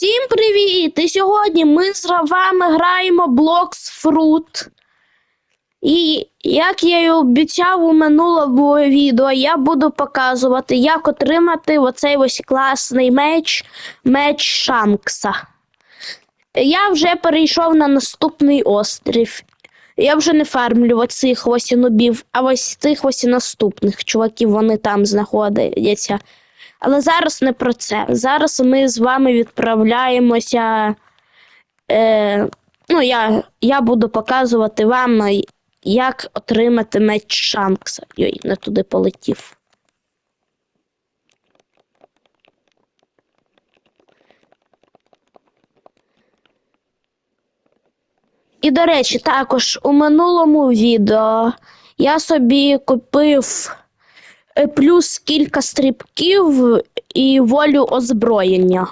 Всім привіт! І сьогодні ми з вами граємо Blocks Fruit. І як я й обіцяв у минулому відео, я буду показувати, як отримати оцей ось класний меч, меч Шанкса. Я вже перейшов на наступний острів. Я вже не фармлю оцих ось нубів, а ось цих ось наступних чуваків, вони там знаходяться. Але зараз не про це. Зараз ми з вами відправляємося. Е, ну, я, я буду показувати вам, як отримати меч Шанкса. Йой, не туди полетів. І, до речі, також у минулому відео я собі купив плюс кілька стрибків і волю озброєння.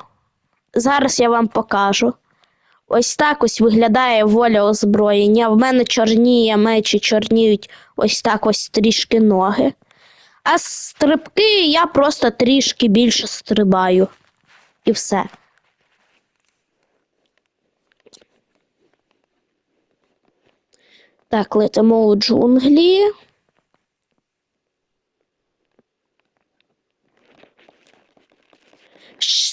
Зараз я вам покажу. Ось так ось виглядає воля озброєння. В мене чорніє мечі, чорніють ось так ось трішки ноги. А стрибки я просто трішки більше стрибаю. І все. Так, летимо у джунглі.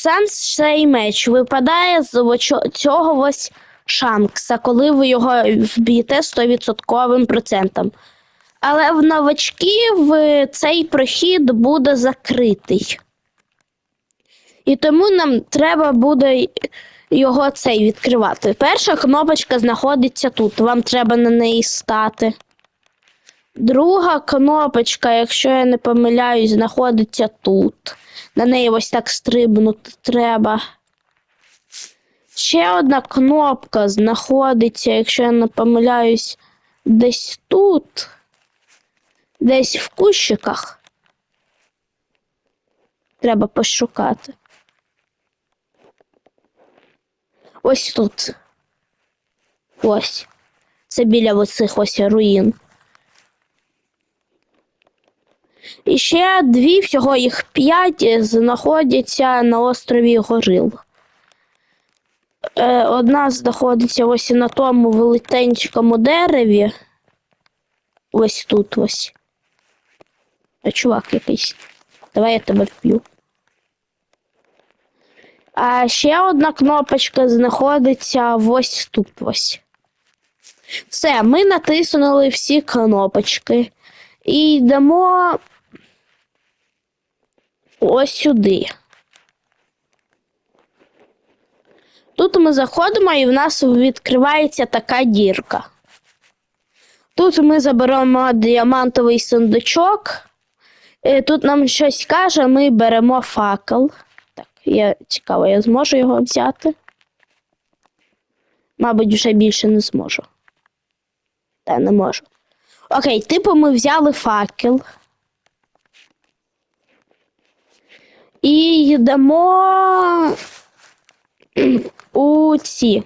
Сам цей меч випадає з цього ось шанкса, коли ви його вб'єте 100% процентом. Але в новачків цей прохід буде закритий. І тому нам треба буде його цей відкривати. Перша кнопочка знаходиться тут. Вам треба на неї стати. Друга кнопочка, якщо я не помиляюсь, знаходиться тут. На неї ось так стрибнути треба. Ще одна кнопка знаходиться, якщо я не помиляюсь, десь тут. Десь в кущиках. Треба пошукати. Ось тут. Ось. Це біля оцих ось руїн. І ще дві, всього їх п'ять, знаходяться на острові Горил. Е, одна знаходиться ось на тому велетенському дереві. Ось тут ось. А чувак якийсь. Давай я тебе вб'ю. А ще одна кнопочка знаходиться ось тут ось. Все, ми натиснули всі кнопочки. І йдемо ось сюди. Тут ми заходимо і в нас відкривається така дірка. Тут ми заберемо діамантовий сундучок. Е, Тут нам щось каже, ми беремо факел. Так, я цікаво, я зможу його взяти. Мабуть, вже більше не зможу. Та не можу. Окей, типу ми взяли факел. І йдемо у ці.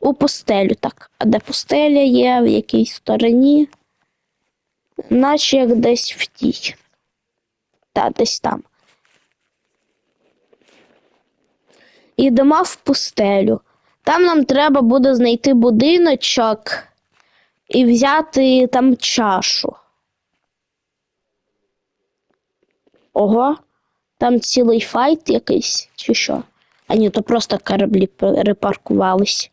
У пустелю, так. А де пустеля є, в якій стороні? Наче як десь в тій. Та, десь там. Йдемо в пустелю. Там нам треба буде знайти будиночок і взяти там чашу. Ого, там цілий файт якийсь, чи що? А ні, то просто кораблі перепаркувались.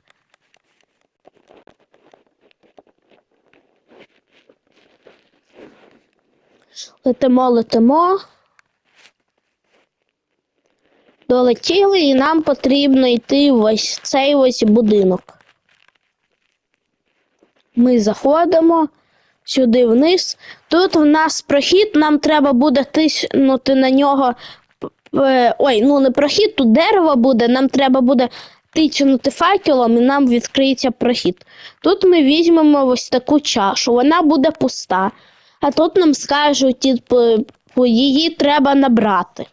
Летимо, летимо. Долетіли, і нам потрібно йти в ось цей ось будинок. Ми заходимо сюди вниз. Тут в нас прохід, нам треба буде тиснути на нього. е, Ой, ну не прохід, тут дерево буде, нам треба буде тиснути факелом і нам відкриється прохід. Тут ми візьмемо ось таку чашу, вона буде пуста. А тут нам скажуть, типу, її треба набрати.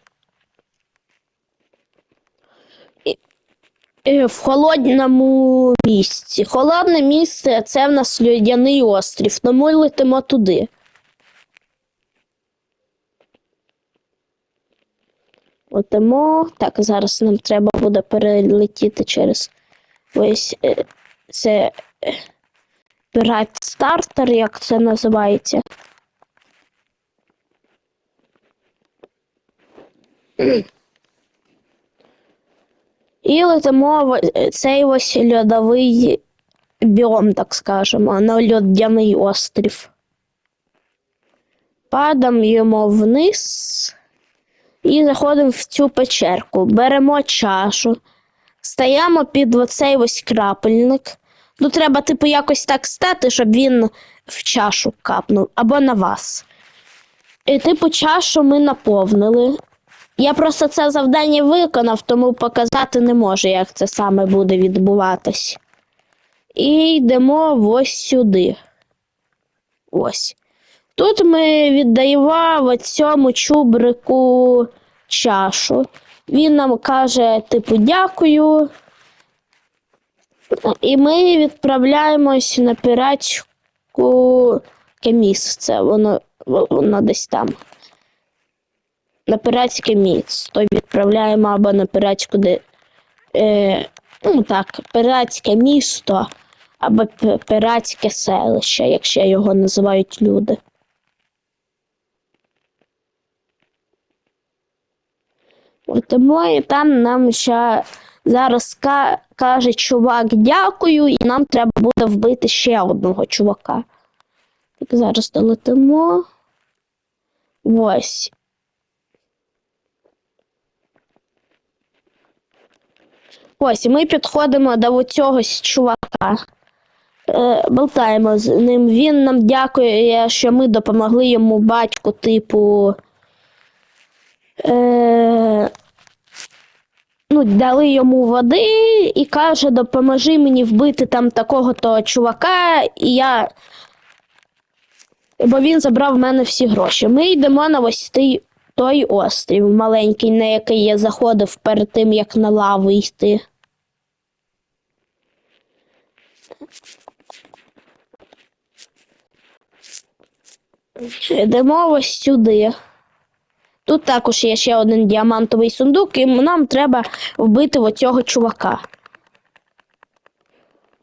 В холодному місці. Холодне місце це в нас льодяний острів, тому й летимо туди. Летимо. Так, зараз нам треба буде перелетіти через ось е, це е, пірат стартер, як це називається. І летимо е, цей ось льодовий біом, так скажемо, на льодяний острів. Падаємо вниз і заходимо в цю печерку. Беремо чашу, стаємо під оцей ось крапельник. Ну, треба, типу, якось так стати, щоб він в чашу капнув, або на вас. І, типу, чашу ми наповнили. Я просто це завдання виконав, тому показати не можу, як це саме буде відбуватись. І йдемо ось сюди. Ось. Тут ми віддаємо цьому чубрику чашу. Він нам каже, типу, дякую. І ми відправляємось на піратську місце. Воно, воно десь там. На піратське місто відправляємо або на піратську де. Е, ну так, піратське місто або піратське селище, якщо його називають люди. Тому і там нам ще зараз ка- каже чувак дякую, і нам треба буде вбити ще одного чувака. Так, зараз долетимо. Ось. Ось, ми підходимо до цього чувака. Е, болтаємо з ним. Він нам дякує, що ми допомогли йому батьку, типу. Е, ну, дали йому води і каже, допоможи мені вбити там такого-то чувака, і я. Бо він забрав в мене всі гроші. Ми йдемо на ось той, той острів маленький, на який я заходив перед тим, як на лаву йти. Йдемо ось сюди. Тут також є ще один діамантовий сундук, і нам треба вбити оцього чувака.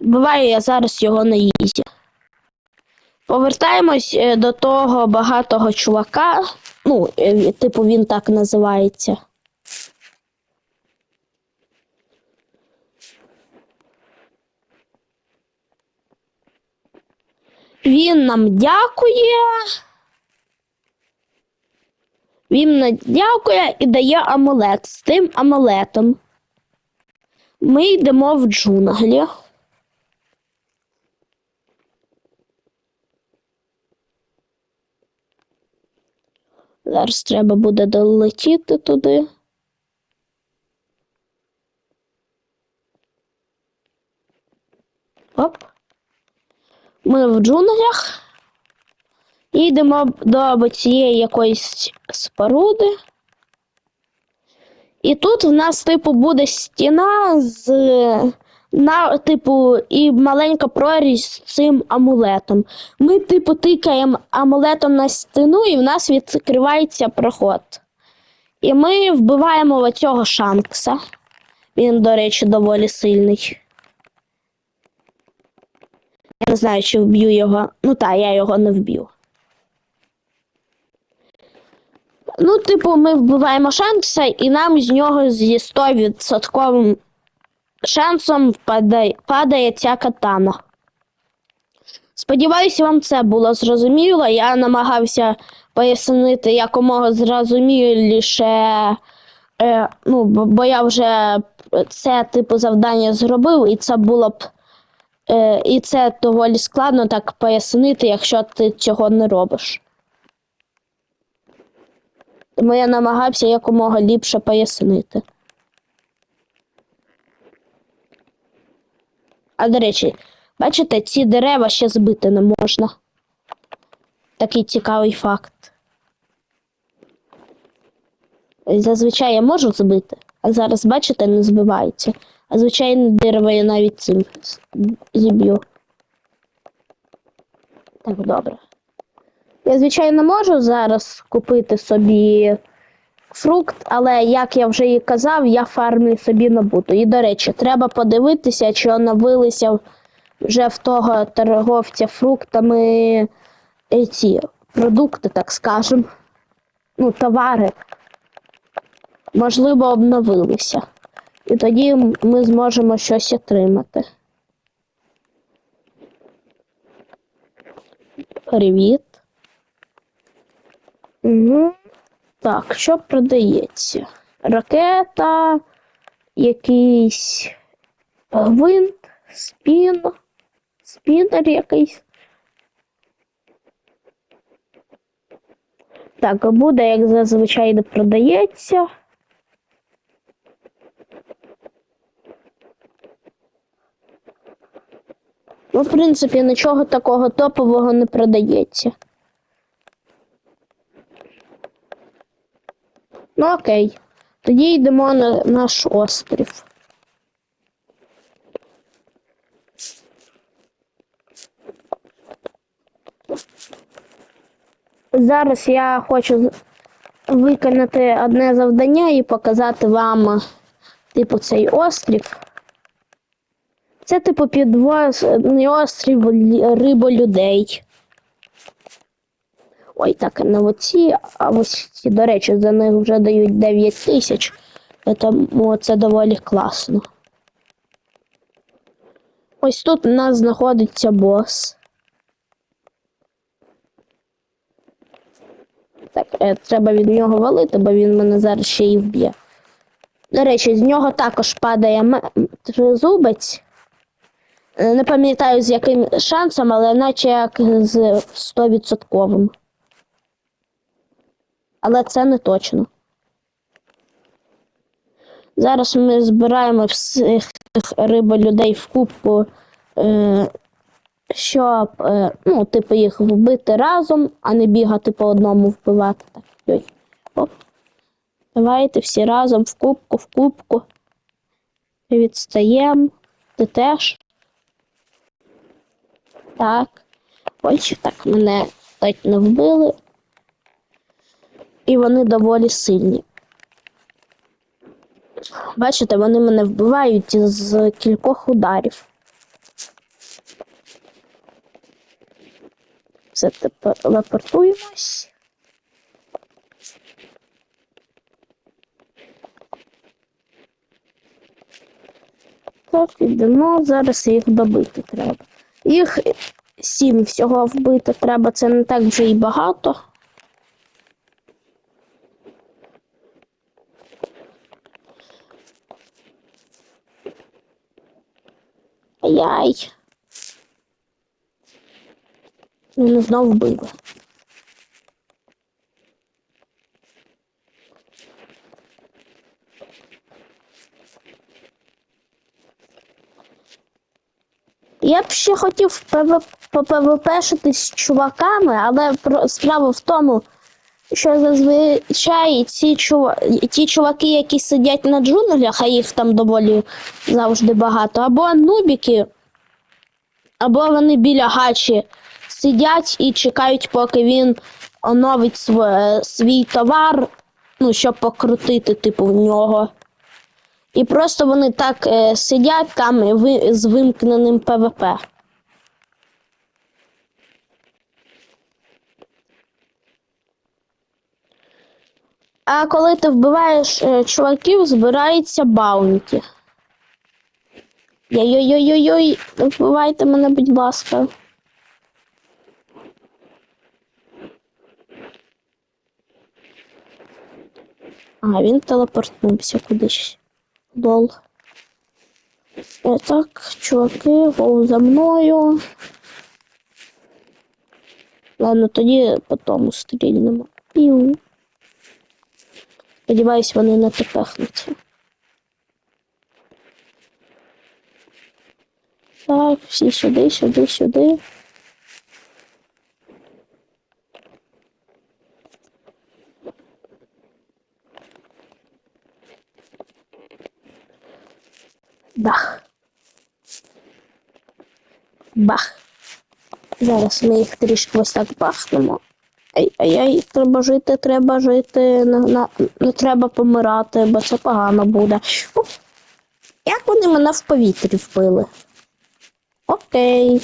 Буває, я зараз його на їзі. Повертаємось е, до того багатого чувака. Ну, е, типу, він так називається. Він нам дякує. Він нам дякує і дає амулет. З тим амулетом ми йдемо в джунглі. Зараз треба буде долетіти туди. Оп. Ми в джунглях. І йдемо до цієї якоїсь споруди. І тут в нас, типу, буде стіна з на, типу, і маленька прорізь з цим амулетом. Ми, типу, тикаємо амулетом на стіну, і в нас відкривається проход. І ми вбиваємо оцього Шанкса. Він, до речі, доволі сильний. Я не знаю, чи вб'ю його. Ну так, я його не вб'ю. Ну, типу, ми вбиваємо Шанкса, і нам з нього зі 100% шансом впадає, падає ця катана. Сподіваюся, вам це було зрозуміло. Я намагався пояснити якомога зрозуміліше. Е, ну, бо я вже це типу завдання зробив, і це було б. Е, і це доволі складно так пояснити, якщо ти цього не робиш. Тому я намагався якомога ліпше пояснити. А до речі, бачите, ці дерева ще збити не можна. Такий цікавий факт. Зазвичай я можу збити, а зараз, бачите, не збивається. А звичайне дерево я навіть цим зіб'ю. Так, добре. Я, звичайно, можу зараз купити собі фрукт, але як я вже і казав, я фармлю собі не буду. І до речі, треба подивитися, чи оновилися вже в того торговця фруктами ці продукти, так скажем. Ну, товари. Можливо, обновилися. І тоді ми зможемо щось отримати. Привіт. Угу. Так, що продається? Ракета, якийсь гвинт, спін, спінер якийсь. Так, буде, як зазвичай не продається. Ну, в принципі, нічого такого топового не продається. Ну окей. Тоді йдемо на наш острів. Зараз я хочу виконати одне завдання і показати вам, типу, цей острів. Це, типу, підвозний острів лі- риболюдей. Ой, так, на оці, а ось до речі, за них вже дають 9 тисяч, тому це доволі класно. Ось тут у нас знаходиться бос. Так, е, треба від нього валити, бо він мене зараз ще й вб'є. До речі, з нього також падає тризубець. Е, Не пам'ятаю з яким шансом, але наче як з 100%. Але це не точно. Зараз ми збираємо всіх риболюдей в кубку, е, щоб, е, ну, типу, їх вбити разом, а не бігати по одному вбивати. Так, йой. Оп. Давайте всі разом в кубку, в кубку. Відстаємо. Ти теж. Так. Ось так мене ледь не вбили. І вони доволі сильні. Бачите, вони мене вбивають з кількох ударів. Все тепер телепортуємось. Так, ідемо, зараз їх добити треба. Їх сім всього вбити треба, це не так вже і багато. Ай-яй. Мене знов вбили. Ще хотів ПВ... попвпшити з чуваками, але справа в тому, що зазвичай ці, чува... ті чуваки, які сидять на джунглях, а їх там доволі завжди багато, або нубіки, або вони біля гачі сидять і чекають, поки він оновить св... свій товар, ну, щоб покрутити, типу, в нього. І просто вони так е, сидять там ви, з вимкненим ПВП. А коли ти вбиваєш е, чуваків, збирається баунті. Йой-йой-йой-йой, вбивайте мене, будь ласка. А, він телепортнувся кудись. Лол. Е, Так, чуваки, гоу за мною. Ладно, тоді потім стрільнемо. Піу. Сподіваюсь, вони не тепехнуться. Так, всі сюди, сюди, сюди. Бах. Бах. Зараз ми їх трішки ось так бахнемо. Ай, ай, ай, треба жити, треба жити, не, на, не треба помирати, бо це погано буде. Оп. Як вони мене в повітрі вбили? Окей.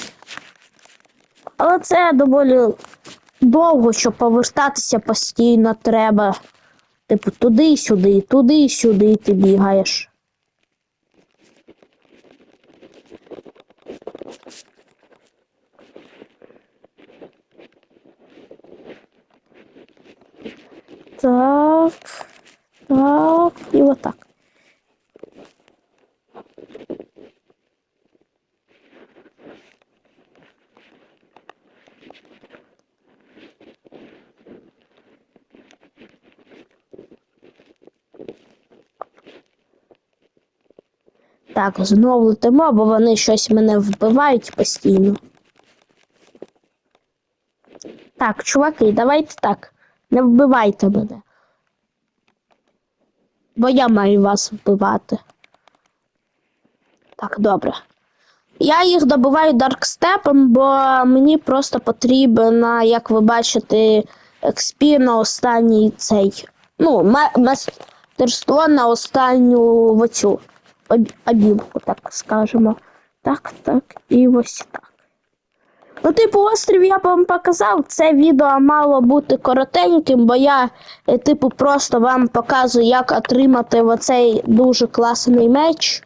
Але це доволі довго, щоб повертатися постійно треба. Типу, туди-сюди, туди-сюди ти бігаєш. Так. Так. І отак. Так, знову летимо, бо вони щось мене вбивають постійно. Так, чуваки, давайте так. Не вбивайте мене. Бо я маю вас вбивати. Так, добре. Я їх добиваю даркстепом, бо мені просто потрібно, як ви бачите, XP на останній цей. Ну, мастерство на останню оцю обілку, так скажемо. Так, так, і ось так. Ну, типу, острів я вам показав. Це відео мало бути коротеньким, бо я, е, типу, просто вам показую, як отримати оцей дуже класний меч.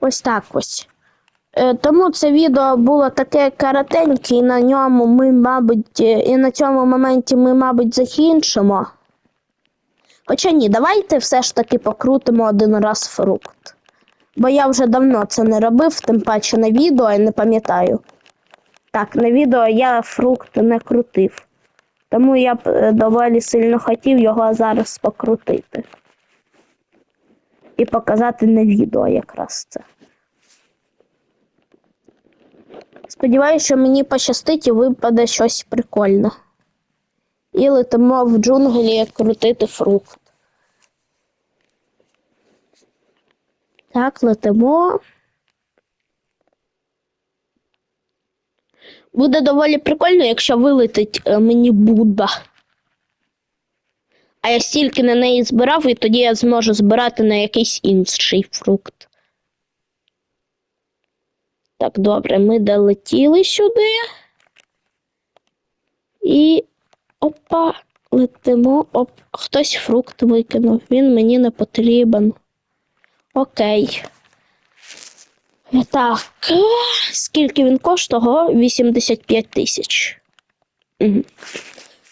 Ось так ось. Е, Тому це відео було таке коротеньке, і на ньому ми, мабуть, е, і на цьому моменті ми, мабуть, закінчимо. Хоча ні, давайте все ж таки покрутимо один раз фрукт. Бо я вже давно це не робив, тим паче на відео я не пам'ятаю. Так, на відео я фрукт не крутив. Тому я б е, доволі сильно хотів його зараз покрутити. І показати на відео якраз це. Сподіваюся, що мені пощастить і випаде щось прикольне. І летимо в джунглі крутити фрукт. Так, летимо. Буде доволі прикольно, якщо вилетить е, мені Будда. А я стільки на неї збирав, і тоді я зможу збирати на якийсь інший фрукт. Так, добре, ми долетіли сюди. І опа, летимо. Оп, хтось фрукт викинув. Він мені не потрібен. Окей. Так, скільки він коштував? 85 тисяч. Угу.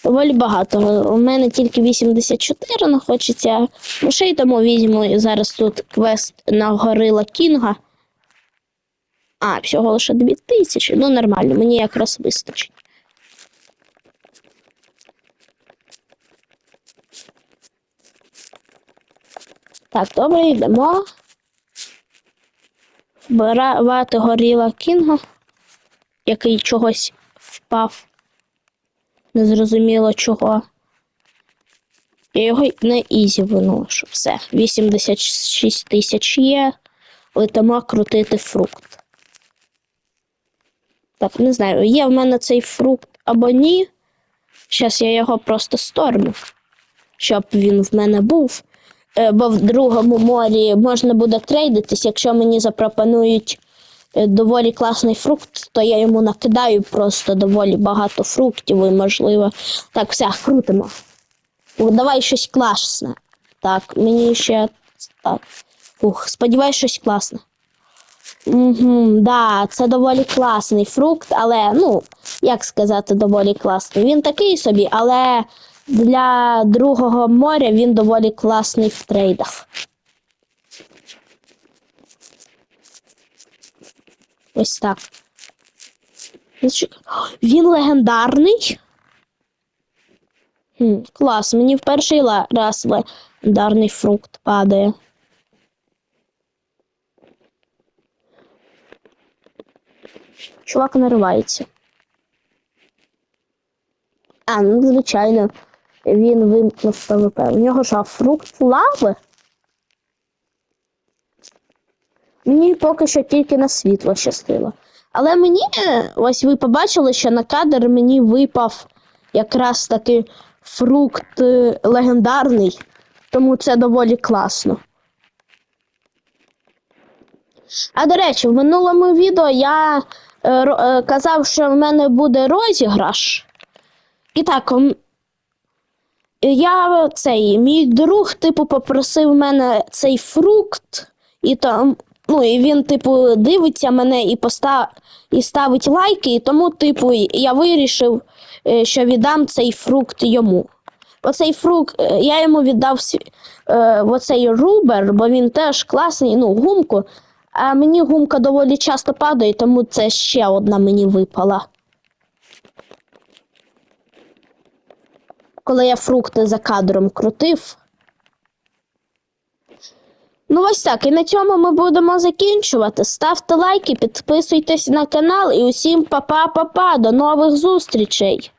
Доволі багато. У мене тільки 84, але хочеться грошей, тому візьму зараз тут квест на горила Кінга. А, всього лише 2 тисячі. Ну, нормально, мені якраз вистачить. Так, добре, йдемо. Збирати горіла Кінга, який чогось впав. Незрозуміло чого. Я його на ізі виношу. Все. 86 тисяч є. Летимо крутити фрукт. Так, не знаю, є в мене цей фрукт або ні. Зараз я його просто сторну, щоб він в мене був. Е, Бо в другому морі можна буде трейдитись, якщо мені запропонують е, доволі класний фрукт, то я йому накидаю просто доволі багато фруктів і можливо. Так, все, крутимо. Давай щось класне. Так, мені ще. Так. Ух, сподіваюсь, щось класне. Угу, да, це доволі класний фрукт, але, ну, як сказати, доволі класний. Він такий собі, але для другого моря він доволі класний в трейдах. Ось так. Він легендарний. Хм, клас, мені в перший раз легендарний фрукт падає. Чувак наривається. А, ну, звичайно, він вимкнув ПВП. У нього що, фрукт лави? Мені поки що тільки на світло щастило. Але мені, е, ось ви побачили, що на кадр мені випав якраз таки фрукт е, легендарний, тому це доволі класно. А до речі, в минулому відео я е, е, казав, що в мене буде розіграш. І так, я цей, мій друг, типу, попросив мене цей фрукт, і там, ну, і він, типу, дивиться мене і постав, і ставить лайки, і тому, типу, я вирішив, е, що віддам цей фрукт йому. Оцей фрукт, е, я йому віддав е, оцей рубер, бо він теж класний, ну, гумку. А мені гумка доволі часто падає, тому це ще одна мені випала. Коли я фрукти за кадром крутив. Ну, ось так. І на цьому ми будемо закінчувати. Ставте лайки, підписуйтесь на канал і усім па-па-па-па. До нових зустрічей!